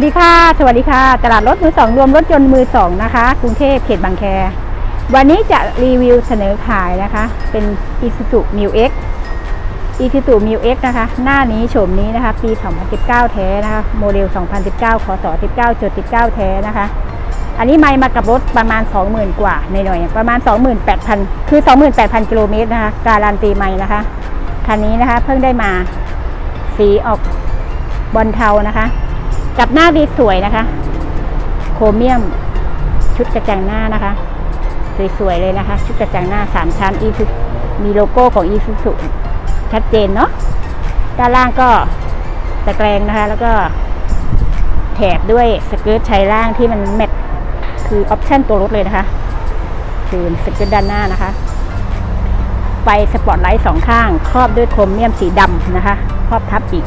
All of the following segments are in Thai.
สวัสดีค่ะ สวัสดีค่ะ ตลาดรถมือสองรวมรถยนต์มือสองนะคะ กรุงเทพเขตบางแค วันนี้จะรีวิวเสนอขายนะคะ เป็น Isuzu m u X Isuzu m u X นะคะ หน้านี้โฉมนี้นะคะ ปี 2019 แท้นะคะ โมเดล 2019คศ19จุด19 แท้นะคะ อันนี้ไม่มากับรถประมาณ 20,000 กว่าหน่อยๆประมาณ 28,000 คือ 28,000 กิโลเมตรนะคะ การันตีไม่นะคะ คันนี้นะคะเพิ่งได้มา สีออกบอลเทานะคะ กับหน้าดีสวยนะคะ โครเมียม ชุดกระจังหน้านะคะ สวยๆเลยนะคะ ชุดกระจังหน้าสามชั้นอีซูมีโลโก้ของอีซูซุชัดเจนเนาะด้านล่างก็ตะแกรงนะคะ แล้วก็แถบด้วยสเกิร์ตชายล่างที่มันแมทคือออปชั่นตัวรถเลยนะคะ คือสเกิร์ตด้านหน้านะคะไฟสปอตไลท์สองข้าง ครอบด้วยโครเมียมสีดำนะคะ ครอบทับอีก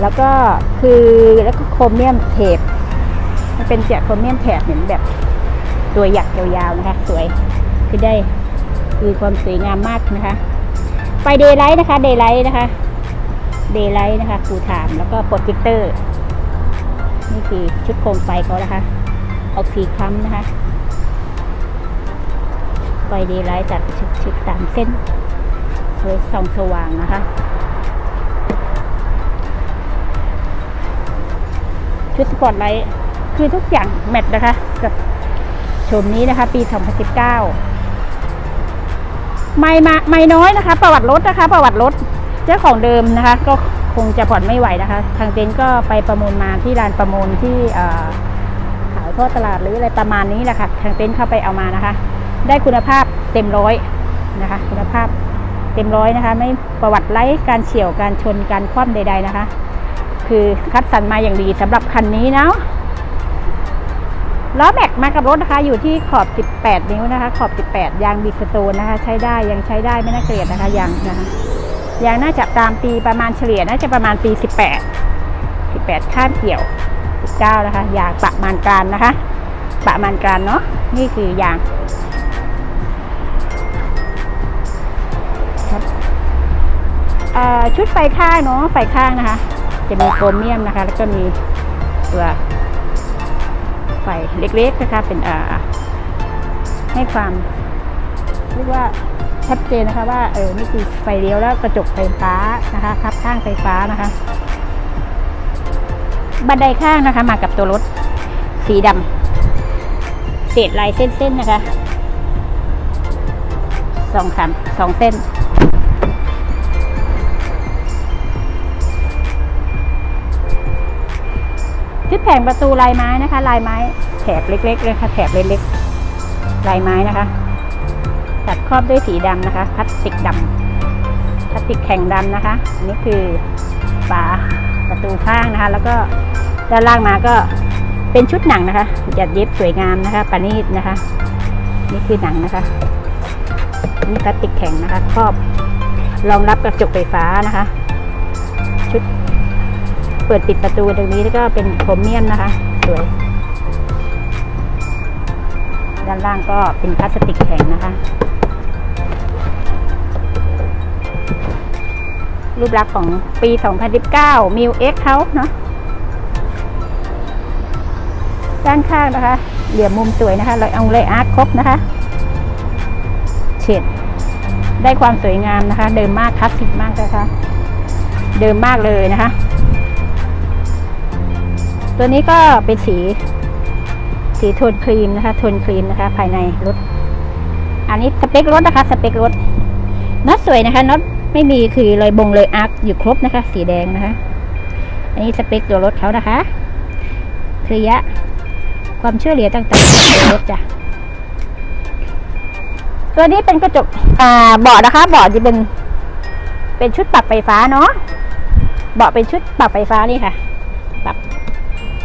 แล้วก็คือแล้วก็โครเมียมเทปมันเป็นเสียโครเมียมแถบเหมือนแบบตัวหยักยาวๆนะคะสวยคือได้คือความสวยงามมากนะคะไฟเดย์ไลท์นะคะเดย์ไลท์นะคะเดย์ไลท์นะคะฟูถามแล้วก็โปรเจคเตอร์นี่คือชุดโคมไฟเขานะคะออกสีคล้ำนะคะไฟเดย์ไลท์จัดชุดๆตามเส้นสวยส่องสว่างนะคะ ชุดสปอร์ตไลท์คือทุกอย่างแมทนะคะ กับโฉมนี้นะคะ ปี 2019 ไม่มาไม่น้อยนะคะ ประวัติรถนะคะ ประวัติรถเจ้าของเดิมนะคะ ก็คงจะผ่อนไม่ไหวนะคะ ทางเต็นก็ไปประมูลมาที่ร้านประมูลที่ขายทอดตลาดหรืออะไรประมาณนี้แหละค่ะทางเต็นเข้าไปเอามานะคะ ได้คุณภาพเต็มร้อยนะคะ คุณภาพเต็มร้อยนะคะ ไม่ประวัติไร้การเฉี่ยวการชนการคว่ำใด ๆ นะคะ คือคัดสรรมาอย่างดีสำหรับคันนี้เนาะล้อแม็กมากับรถนะคะ อยู่ที่ขอบ 18 นิ้วนะคะ ขอบ 18 ยางบิสโตนนะคะ ใช้ได้ยังใช้ได้ไม่น่าเกลียดนะคะยางนะคะยางน่าจะตามปีประมาณเฉลี่ยน่าจะประมาณปี 18 18ข้ามเกี่ยว 19 นะคะยางประมาณกางนะคะ ประมาณกางเนาะนี่คือยางชุดไฟข้างเนาะไฟข้างนะคะ จะมีโครเมียมนะคะ แล้วก็มีตัวไฟเล็กๆนะคะเป็นอ่าให้ความเรียกว่าชัดเจนนะคะว่าเออนี่คือไฟเลี้ยวแล้วกระจกไฟฟ้านะคะทับข้างไฟฟ้านะคะ บันไดข้างนะคะมากับตัวรถสีดำเศษลายเส้นๆนะคะสองสามสองเส้น ชุดแผงประตูลายไม้นะคะ ลายไม้แถบเล็กๆเลยค่ะแถบเล็กๆลายไม้นะคะ ตัดครอบด้วยสีดำนะคะพลาสติกดำพลาสติกแข็งดำนะคะอันนี้คือฝาประตูข้างนะคะ แล้วก็ด้านล่างมาก็เป็นชุดหนังนะคะจัดเย็บสวยงามนะคะปานีตนะคะ นี่คือหนังนะคะนี่พลาสติกแข็งนะคะ ครอบรองรับกระจกไฟฟ้านะคะ เปิดปิดประตูตรงนี้แล้วก็เป็นโครเมียมนะคะ สวย ด้านล่างก็เป็นพลาสติกแข็งนะคะ รูปลักษณ์ของปี 2019 มิวเอ็กเขาเนาะด้านข้างนะคะ เหลี่ยมมุมสวยนะคะเลยเอาเลยอาร์ตครบนะคะ เฉดได้ความสวยงามนะคะ เดิมมากคลาสสิกมากนะคะ เดิมมากเลยนะคะ ตัวนี้ก็เป็นสี สีโทนครีมนะคะโทนครีมนะคะ ภายในรถ อันนี้สเปครถนะคะ สเปครถน็อตสวยนะคะน็อตไม่มีคือรอยบงเลยอาร์คอยู่ครบนะคะ สีแดงนะคะ อันนี้สเปคตัวรถเขานะคะเคลียะ ความช่วยเหลือต่างๆตัวรถจ้ะตัวนี้เป็นกระจกอ่าเบาะนะคะเบาะจะเป็นเป็นชุดปรับไฟฟ้าเนาะเบาะเป็นชุดปรับไฟฟ้านี่ค่ะ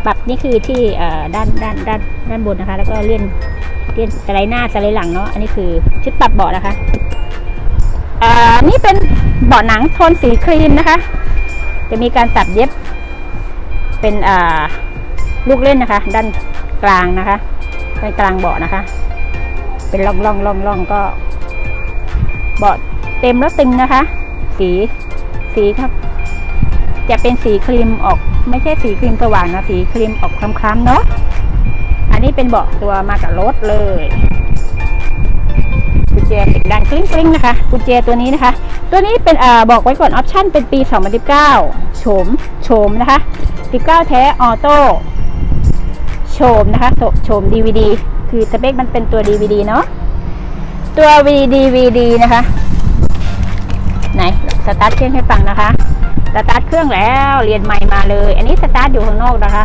ปรับนี่คือที่ด้านด้านด้านด้านบนนะคะ แล้วก็เลื่อนเลื่อนสไลด์หน้าสไลด์หลังเนาะอันนี้คือชุดปรับเบาะนะคะอ่านี่เป็นเบาะหนังโทนสีครีมนะคะ จะมีการตัดเย็บ เป็นอ่าลูกเล่นนะคะ ด้านกลางนะคะด้านกลางเบาะนะคะ เป็นร่องร่องร่องร่องก็เบาะเต็มแล้วตึงนะคะ สีสีครับ จะเป็นสีครีมออกไม่ใช่สีครีมสว่างนะสีครีมออกคล้ำๆเนาะอันนี้เป็นเบาะตัวมากับรถเลยกุญแจเสียงดังกริ๊งกริ๊งนะคะกุญแจตัวนี้นะคะ ตัวนี้เป็นอ่าบอกไว้ก่อนออปชั่นเป็นปี 2019โฉมโฉมนะคะ 19 แท้ออโต้โฉมนะคะโฉโฉม DVD คือสเปคมันเป็นตัว DVD เนาะตัว DVD นะคะ ไหน สตาร์ทเครื่องให้ฟังนะคะ สตาร์ทเครื่องแล้วเรียนใหม่มาเลย อันนี้สตาร์ทอยู่ข้างนอกนะคะ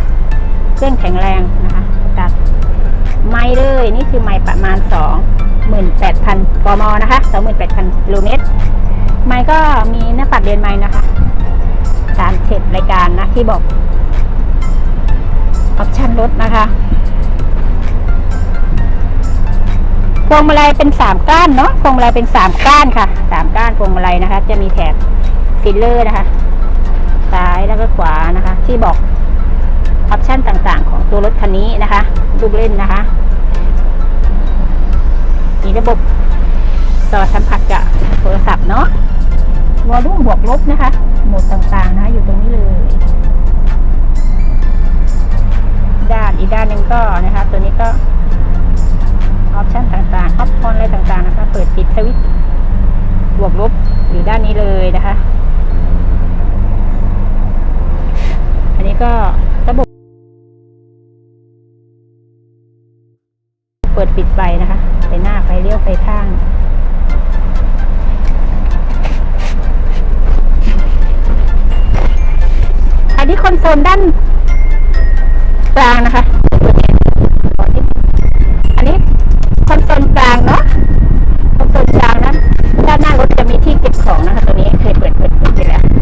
เครื่องแข็งแรงนะคะสตาร์ทไม่เลยนี่คือไม่ประมาณ 28,000กมนะคะ 28,000กิโลเมตรไม่ก็มีหน้าปัดเรียนไม่นะคะการเช็ดรายการนะที่บอกออปชั่นรถนะคะพวงมาลัยเป็นสามก้านเนาะพวงมาลัยเป็นสามก้านค่ะสามก้านพวงมาลัยนะคะ จะมีแถบฟิลเลอร์นะคะ ซ้ายแล้วก็ขวานะคะ ที่บอกออปชันต่างๆ ของตัวรถคันนี้นะคะลูกเล่นนะคะ มีระบบต่อสัมผัสกับโทรศัพท์เนาะวอลลุ่มบวกลบนะคะ โหมดต่างๆนะคะอยู่ตรงนี้เลย ด้านอีกด้านหนึ่งก็นะคะ ตัวนี้ก็ออปชันต่างๆออปชันอะไรต่างๆนะคะ เปิดปิดสวิตช์บวกลบอยู่ด้านนี้เลยนะคะ อั นนี้ก็ระบบเปิดปิดไฟนะคะ ไฟหน้าไฟเลี้ยวไฟข้างอันนี้คอนโซลด้านกลางนะคะ อันนี้คอนโซลกลางเนาะ คอนโซลกลางนั้นด้านหน้ารถจะมีที่เก็บของนะคะ ตัวนี้เคยเปิดเปิดเปิดไปแล้ว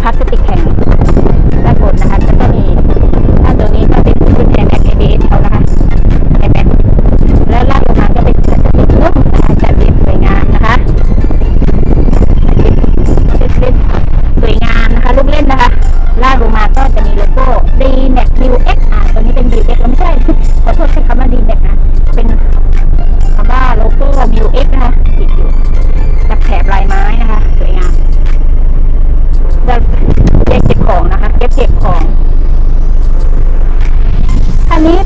พลาสติกแข็ง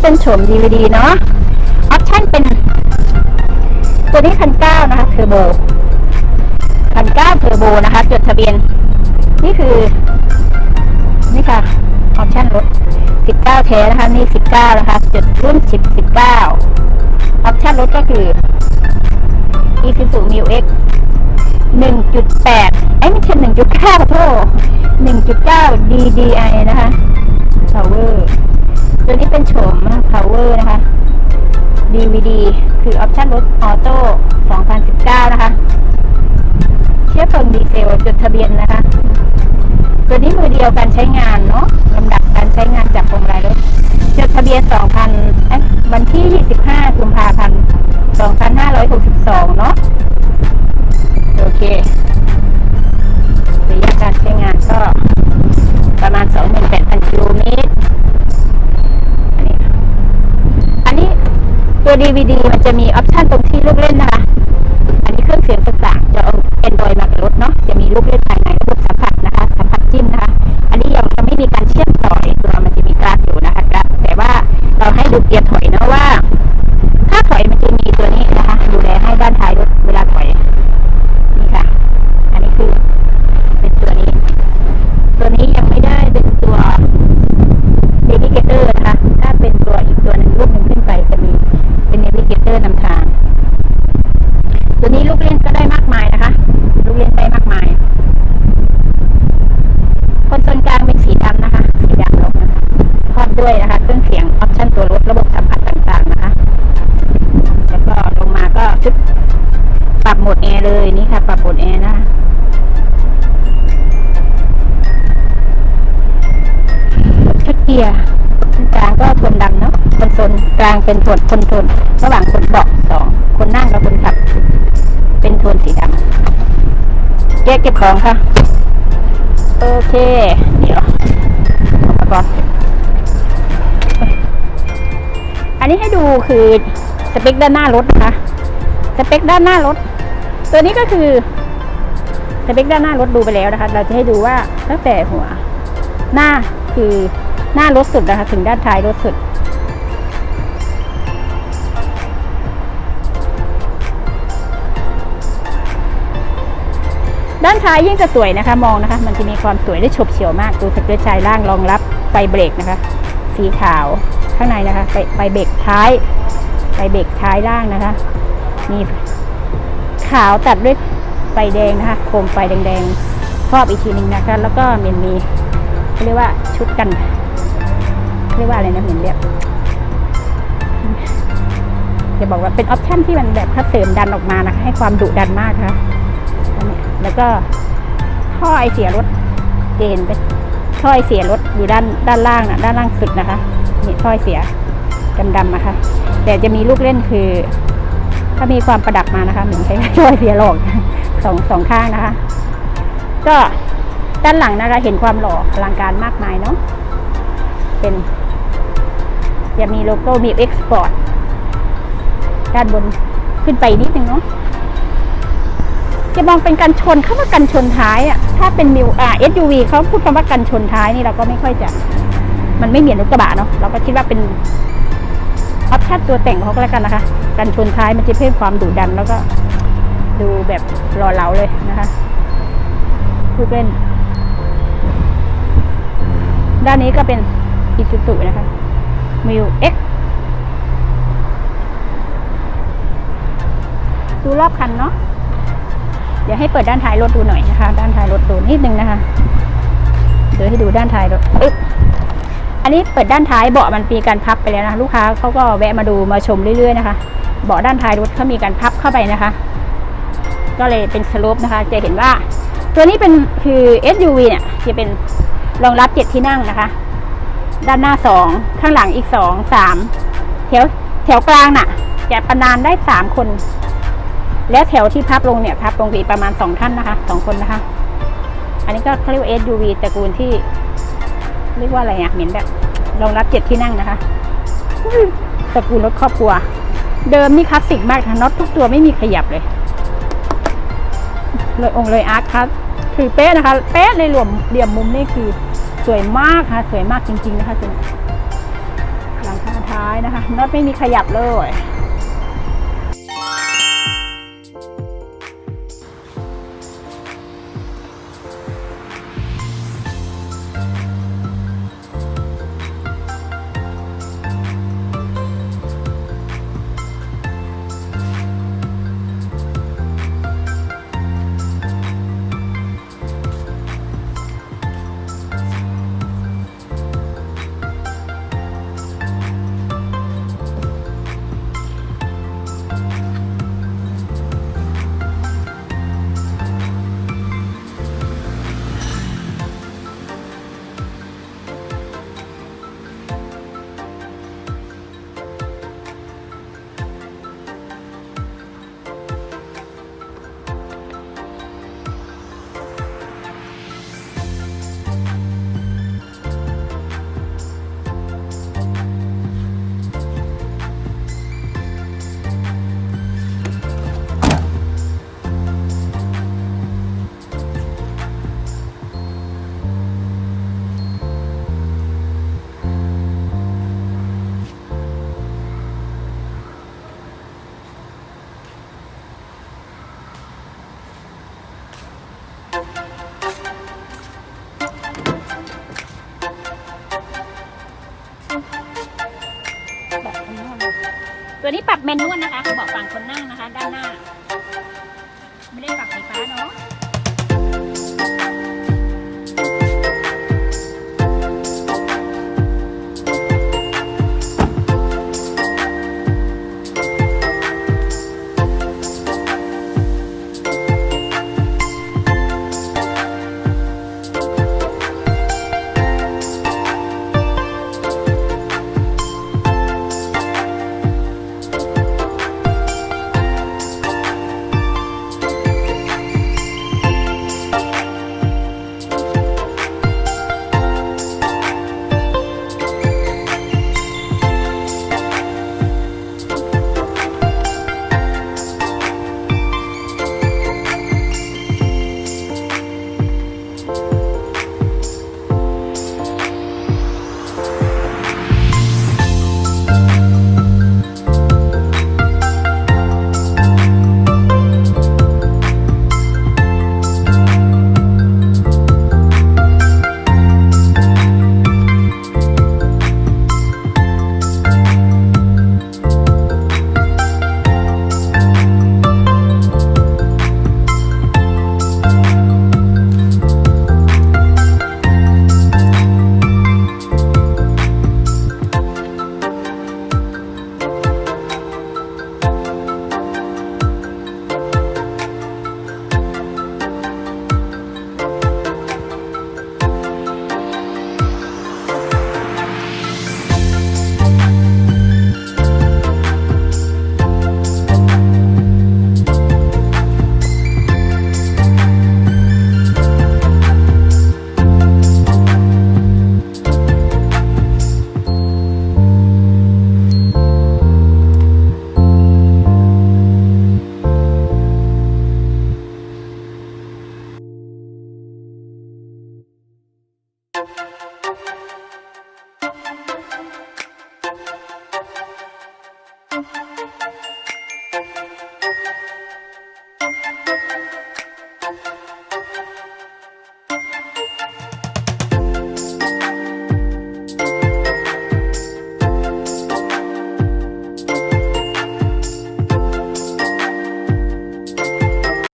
เป็นโฉม DVD เนาะออปชั่นเป็น ตัวนี้พันเก้านะคะเทอร์โบพันเก้าเทอร์โบนะคะ จดทะเบียน นี่คือ นี่ค่ะออปชั่นรถ19แท้นะคะนี่19นะคะจดรุ่น10 19ออปชั่นรถก็คือ Isuzu Mu X 1.8 ไอ้ไม่ใช่1.9ขอโทษ1.9 DDI นะคะ Power ตัวนี้เป็นโฉม Power นะคะ DVD คือออปชั่นรถออโต้ 2019 นะคะ เชื้อเพลิงดีเซลจดทะเบียนนะคะ ตัวนี้มือเดียวการใช้งานเนาะลำดับการใช้งานจากพวงมาลัยรถจดทะเบียน 2,000เอ๊ะวันที่ 25 กุมภาพันธ์ 2562 เนาะโอเคระยะการใช้งานก็ประมาณ 28,000 กิโลเมตร อันนี้ อันนี้ ตัว DVD มันจะมีออปชันตรงที่ลูกเล่นนะคะ ตัวนี้ลูกเล่นก็ได้มากมายนะคะ ลูกเล่นได้มากมาย คนส่วนกลางเป็นสีดำนะคะ สีดำลงนะคะพร้อมด้วยนะคะ เครื่องเสียงออปชั่นตัวรถระบบสัมผัสต่างๆนะคะ แล้วก็ลงมาก็ชุดปรับโหมดแอร์เลยนี่ค่ะ ปรับโหมดแอร์นะคะชุดเกียร์คนกลางก็คนดำเนาะคนโซนกลางเป็นโทนคนโทนระหว่างคนเบาะสองคนนั่งกับคนขับ เป็นสีดำแยกเก็บของค่ะ โอเค เดี๋ยวเอามาก่อนอันนี้ให้ดูคือสเปคด้านหน้ารถนะคะ สเปคด้านหน้ารถ ตัวนี้ก็คือสเปคด้านหน้ารถดูไปแล้วนะคะ เราจะให้ดูว่าตั้งแต่หัว หน้าคือหน้ารถสุดนะคะ ถึงด้านท้ายรถสุด ด้านท้ายยิ่งจะสวยนะคะมองนะคะ มันจะมีความสวยได้ฉบเฉี่ยวมากดูสเกิร์ตชายล่างรองรับไฟเบรกนะคะ สีขาวข้างในนะคะไฟไฟเบรกท้ายไฟเบรกท้ายล่างนะคะ มีขาวตัดด้วยไฟแดงนะคะ โคมไฟแดงๆครอบอีกทีหนึ่งนะคะ แล้วก็มันมีเรียกว่าชุดกันเรียกว่าอะไรนะเหมือนแบบจะบอกว่าเป็นออปชั่นที่มันแบบคัดเสริมดันออกมานะคะให้ความดุดันมากนะคะ แล้วก็ท่อไอเสียรถเจนไปท่อไอเสียรถอยู่ด้านด้านล่างนะด้านล่างสุดนะคะนี่ท่อไอเสียดำๆนะคะแต่จะมีลูกเล่นคือ ถ้ามีความประดับมานะคะเหมือนใช้ช่วยเสียหลอกสองสองข้างนะคะ ก็ด้านหลังนะคะเห็นความหล่ออลังการมากมายเนาะเป็นจะมีโลโก้มีเอ็กซ์พอร์ตด้านบนขึ้นไปนิดนึงเนาะ จะมองเป็นกันชนเข้ามากันชนท้ายอะถ้าเป็นมิวอ่า SUV เขาพูดคำว่ากันชนท้ายนี่เราก็ไม่ค่อยจะ มันไม่เหมือนรถกระบะเนาะเราก็คิดว่าเป็นออปชั่นตัวแต่งเขาก็แล้วกันนะคะ กันชนท้ายมันจะเพิ่มความดุดันแล้วก็ดูแบบหล่อเหลาเลยนะคะพูดเล่น ด้านนี้ก็เป็นอิซูซุนะคะมิวเอ็กดูรอบคันเนาะ เดี๋ยวให้เปิดด้านท้ายรถดูหน่อยนะคะ ด้านท้ายรถดูนิดนึงนะคะเดี๋ยวให้ดูด้านท้ายรถอึ๊บอันนี้เปิดด้านท้ายเบาะมันมีการพับไปแล้วนะลูกค้าเขาก็แวะมาดูมาชมเรื่อยๆนะคะเบาะด้านท้ายรถเขามีการพับเข้าไปนะคะ ก็เลยเป็นสโลปนะคะ จะเห็นว่า ตัวนี้เป็นคือ SUV เนี่ยจะเป็นรองรับเจ็ดที่นั่งนะคะ ด้านหน้าสองข้างหลังอีกสองสามแถวแถวกลางน่ะ จะประนานได้สามคน แล้วแถวที่พับลงเนี่ยพับลงไปอีประมาณสองท่านนะคะสองคนนะคะ อันนี้ก็เขาเรียกว่า SUV ตระกูลที่ เรียกว่าอะไรอะเหมือนแบบรองรับเจ็ดที่นั่งนะคะตระกูลรถครอบครัว เดิมนี่คลาสสิกมากนะน็อตทุกตัวไม่มีขยับเลย เลยองเลยอาร์ตครับคือเป๊ะนะคะ เป๊ะในหลี่ยมเหลี่ยมมุมนี่คือสวยมากค่ะ สวยมากจริง ๆ นะคะตัวนี้หลังคาท้ายนะคะน็อตไม่มีขยับเลย ตัวนี้ปรับเมนนวลนะคะ บอกฝั่งคนนั่งนะคะ ด้านหน้า ไม่ได้ปรับไฟฟ้าเนาะ